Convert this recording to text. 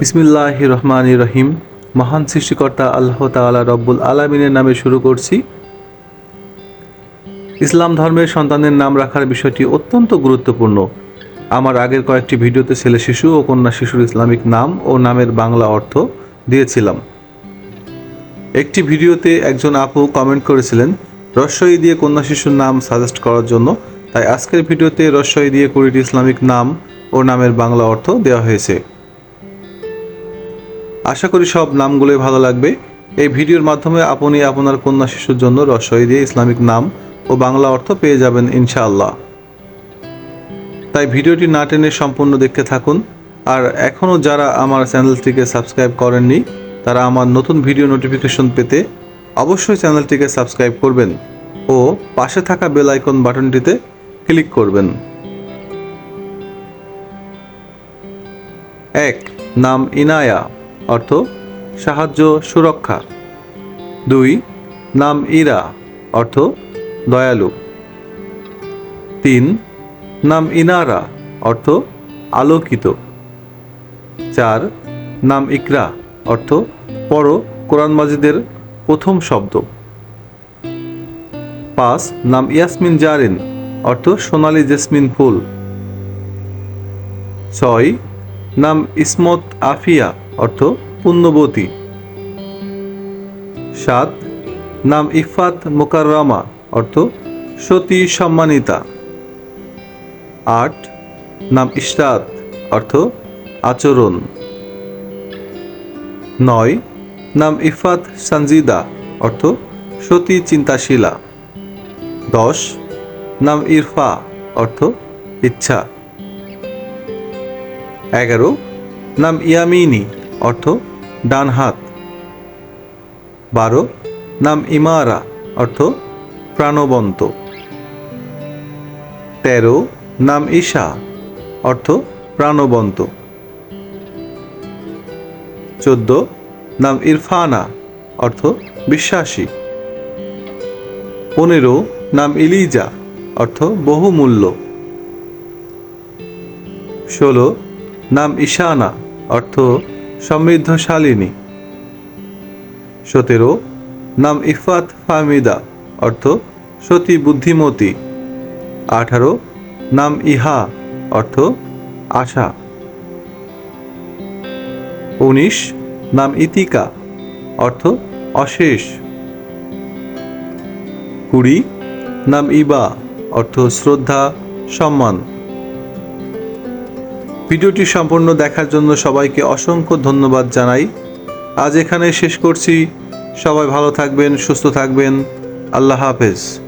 বিসমিল্লাহ রহমান রহিম। মহান সৃষ্টিকর্তা আল্লাহ তাআলা রব্বুল আলমিনের নামে শুরু করছি। ইসলাম ধর্মের সন্তানের নাম রাখার বিষয়টি অত্যন্ত গুরুত্বপূর্ণ। আমার আগের কয়েকটি ভিডিওতে ছেলে শিশু ও কন্যা শিশুর ইসলামিক নাম ও নামের বাংলা অর্থ দিয়েছিলাম। একটি ভিডিওতে একজন আপু কমেন্ট করেছিলেন রস্বই দিয়ে কন্যা শিশুর নাম সাজেস্ট করার জন্য, তাই আজকের ভিডিওতে রস্বই দিয়ে কুড়িটি ইসলামিক নাম ও নামের বাংলা অর্থ দেওয়া হয়েছে। আশা করি সব নামগুলোই ভালো লাগবে। এই ভিডিওর মাধ্যমে আপনি আপনার কন্যা শিশুর জন্য রসই দিয়ে ইসলামিক নাম ও বাংলা অর্থ পেয়ে যাবেন ইনশাআল্লাহ। তাই ভিডিওটি না টেনে সম্পূর্ণ দেখতে থাকুন। আর এখনও যারা আমার চ্যানেলটিকে সাবস্ক্রাইব করেননি, তারা আমার নতুন ভিডিও নোটিফিকেশন পেতে অবশ্যই চ্যানেলটিকে সাবস্ক্রাইব করবেন ও পাশে থাকা বেল আইকন বাটনটিতে ক্লিক করবেন। এক, নাম ইনায়া। অর্থ সাহায্য সুরক্ষা। দুই, নাম ইরা, অর্থ দয়ালু। তিন, নাম ইনারা, অর্থ আলোকিত। চার, নাম ইকরা, অর্থ পর কোরআন মাজিদের প্রথম শব্দ। পাঁচ, নাম ইয়াসমিন জারিন, অর্থ সোনালি জেসমিন ফুল। ছয়, নাম ইসমত আফিয়া অর্থ পুণ্যবতী। সাত, নাম ইফাত মোকাররমা, অর্থ সতী সম্মানিতা। আট, নাম ইশরাত, অর্থ আচরণ। নয়, নাম ইফাত সঞ্জিদা অর্থ সতী চিন্তাশীলা। দশ, নাম ইরফা, অর্থ ইচ্ছা। এগারো, নাম ইয়ামিনী অর্থ ডান হাত। বারো, নাম ইমারা, অর্থ প্রাণবন্ত। তেরো, নাম ঈশা, অর্থ প্রাণবন্ত। চোদ্দ, নাম ইরফানা, অর্থ বিশ্বাসী। পনেরো, নাম ইলিজা, অর্থ বহুমূল্য। ষোলো, নাম ঈশানা, অর্থ সমৃদ্ধশালিনী সতেরো, নাম ইফাত ফাহমিদা, অর্থ সতী বুদ্ধিমতী। আঠারো, নাম ইহা, অর্থ আশা। উনিশ, নাম ইতিকা, অর্থ অশেষ। কুড়ি, নাম ইবা, অর্থ শ্রদ্ধা, সম্মান। ভিডিওটি সম্পূর্ণ দেখার জন্য সবাইকে অসংখ্য ধন্যবাদ জানাই। আজ এখানে শেষ করছি। সবাই ভালো থাকবেন, সুস্থ থাকবেন। আল্লাহ হাফেজ।